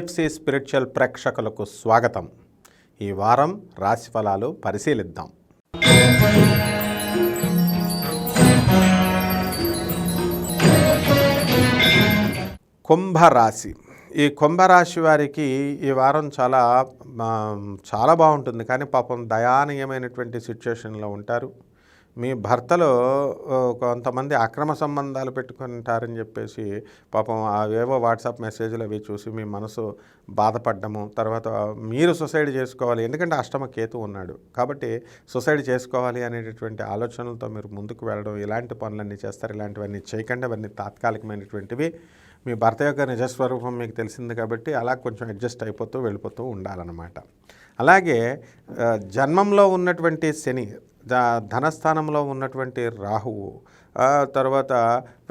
తులసి spiritual ప్రేక్షకులకు స్వాగతం. ఈ వారం రాశి ఫలాలు పరిశీలిద్దాం. కుంభరాశి. ఈ కుంభరాశి వారికి ఈ వారం చాలా చాలా బాగుంటుంది. కానీ పాపం దయానీయమైనటువంటి సిచ్యువేషన్లో ఉంటారు. మీ భర్తలో కొంతమంది అక్రమ సంబంధాలు పెట్టుకుంటారని చెప్పేసి పాపం అవేవో వాట్సాప్ మెసేజ్లు అవి చూసి మీ మనసు బాధపడ్డము తర్వాత మీరు సొసైడ్ చేసుకోవాలి. ఎందుకంటే అష్టమ కేతు ఉన్నాడు. కాబట్టి సొసైడ్ చేసుకోవాలి అనేటటువంటి ఆలోచనలతో మీరు ముందుకు వెళ్ళడం ఇలాంటి పనులన్నీ చేస్తారు ఇలాంటివన్నీ చేయకుండా అవన్నీ తాత్కాలికమైనటువంటివి. మీ భర్త యొక్క నిజస్వరూపం మీకు తెలిసింది కాబట్టి అలా కొంచెం అడ్జస్ట్ అయిపోతూ వెళ్ళిపోతూ ఉండాలన్నమాట. అలాగే జన్మంలో ఉన్నటువంటి శని ధనస్థానంలో ఉన్నటువంటి రాహువు తర్వాత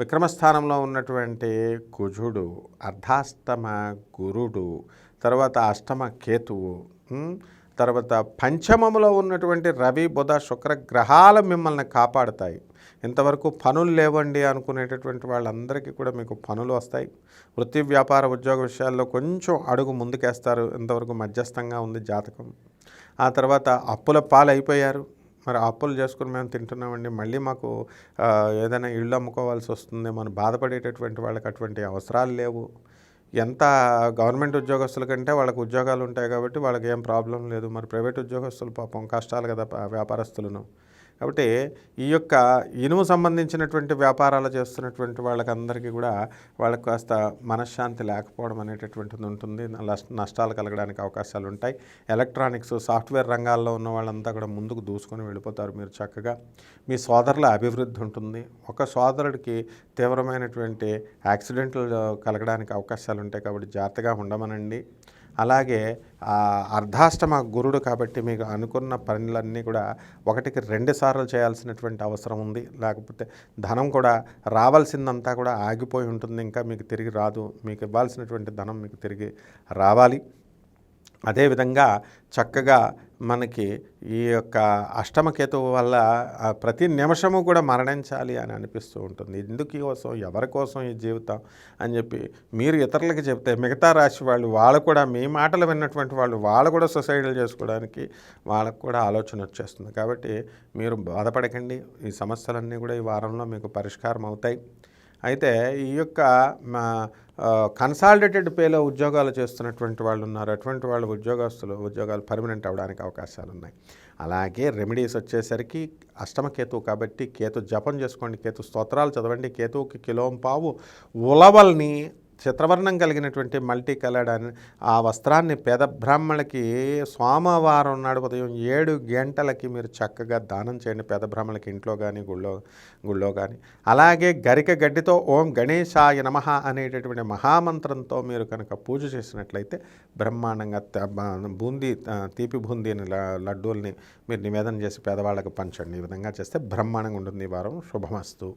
విక్రమస్థానంలో ఉన్నటువంటి కుజుడు అర్ధాష్టమ గురుడు తర్వాత అష్టమ కేతువు తర్వాత పంచమములో ఉన్నటువంటి రవి బుధ శుక్ర గ్రహాలు మిమ్మల్ని కాపాడుతాయి. ఇంతవరకు పనులు లేవండి అనుకునేటటువంటి వాళ్ళందరికీ కూడా మీకు పనులు వస్తాయి. వృత్తి వ్యాపార ఉద్యోగ విషయాల్లో కొంచెం అడుగు ముందుకేస్తారు. ఇంతవరకు మధ్యస్థంగా ఉంది జాతకం. ఆ తర్వాత అప్పుల పాలు అయిపోయారు మరి అప్పులు చేసుకుని మేము తింటున్నామండి. మళ్ళీ మాకు ఏదైనా ఇళ్ళు అమ్ముకోవాల్సి వస్తుంది. మనం బాధపడేటటువంటి వాళ్ళకి అటువంటి అవసరాలు లేవు. ఎంత గవర్నమెంట్ ఉద్యోగస్తుల కంటే వాళ్ళకి ఉద్యోగాలు ఉంటాయి కాబట్టి వాళ్ళకి ఏం ప్రాబ్లం లేదు. మరి ప్రైవేట్ ఉద్యోగస్తులు పాపం కష్టాలు కదా వ్యాపారస్తులను. కాబట్టి ఈ యొక్క ఇనుము సంబంధించినటువంటి వ్యాపారాలు చేస్తున్నటువంటి వాళ్ళకందరికీ కూడా వాళ్ళకి కాస్త మనశ్శాంతి లేకపోవడం అనేటటువంటిది ఉంటుంది. నష్టాలు కలగడానికి అవకాశాలు ఉంటాయి. ఎలక్ట్రానిక్స్ సాఫ్ట్వేర్ రంగాల్లో ఉన్న వాళ్ళంతా కూడా ముందుకు దూసుకొని వెళ్ళిపోతారు మీరు చక్కగా. మీ సోదరుల అభివృద్ధి ఉంటుంది. ఒక సోదరుడికి తీవ్రమైనటువంటి యాక్సిడెంట్లు కలగడానికి అవకాశాలు ఉంటాయి కాబట్టి జాగ్రత్తగా ఉండమనండి. అలాగే అర్ధాష్టమ గురుడు కాబట్టి మీకు అనుకున్న పనులన్నీ కూడా ఒకటికి రెండు సార్లు చేయాల్సినటువంటి అవసరం ఉంది. లేకపోతే ధనం కూడా రావాల్సిందంతా కూడా ఆగిపోయి ఉంటుంది. ఇంకా మీకు తిరిగి రాదు. మీకు ఇవ్వాల్సినటువంటి ధనం మీకు తిరిగి రావాలి. అదేవిధంగా చక్కగా మనకి ఈ యొక్క అష్టమకేతువు వల్ల ప్రతి నిమిషము కూడా మరణించాలి అని అనిపిస్తూ ఉంటుంది. ఎందుకు కోసం ఎవరి కోసం ఈ జీవితం? అని చెప్పి మీరు ఇతరులకు చెప్తే మిగతా రాశి వాళ్ళు వాళ్ళు కూడా మీ మాటలు విన్నటువంటి వాళ్ళు వాళ్ళు కూడా సొసైటీలు చేసుకోవడానికి వాళ్ళకు కూడా ఆలోచన వచ్చేస్తుంది. కాబట్టి మీరు బాధపడకండి. ఈ సమస్యలన్నీ కూడా ఈ వారంలో మీకు పరిష్కారం అవుతాయి. అయితే ఈ యొక్క మా కన్సాలిడేటెడ్ పేలో ఉద్యోగాలు చేస్తున్నటువంటి వాళ్ళు ఉన్నారు. అటువంటి వాళ్ళు ఉద్యోగస్తులు ఉద్యోగాలు పర్మనెంట్ అవ్వడానికి అవకాశాలు ఉన్నాయి. అలాగే రెమెడీస్ వచ్చేసరికి అష్టమ కేతువు కాబట్టి కేతు జపం చేసుకోండి కేతు స్తోత్రాలు చదవండి కేతువుకి కిలోం పావు ఉలవల్ని చిత్రవర్ణం కలిగినటువంటి మల్టీ కలర్డ్ అని ఆ వస్త్రాన్ని పేద బ్రాహ్మణులకి సోమవారం నాడు ఉదయం ఏడు గంటలకి మీరు చక్కగా దానం చేయండి పేద బ్రాహ్మణులకి ఇంట్లో కానీ గుళ్ళో గుళ్ళో కానీ అలాగే గరిక గడ్డితో ఓం గణేశాయ నమ అనేటటువంటి మహామంత్రంతో మీరు కనుక పూజ చేసినట్లయితే బ్రహ్మాండంగా బూందీ తీపి బూందీని లడ్డూల్ని మీరు నివేదన చేసి పేదవాళ్ళకి పంచండి. ఈ విధంగా చేస్తే బ్రహ్మాండంగా ఉంటుంది. ఈ వారం శుభమస్తు.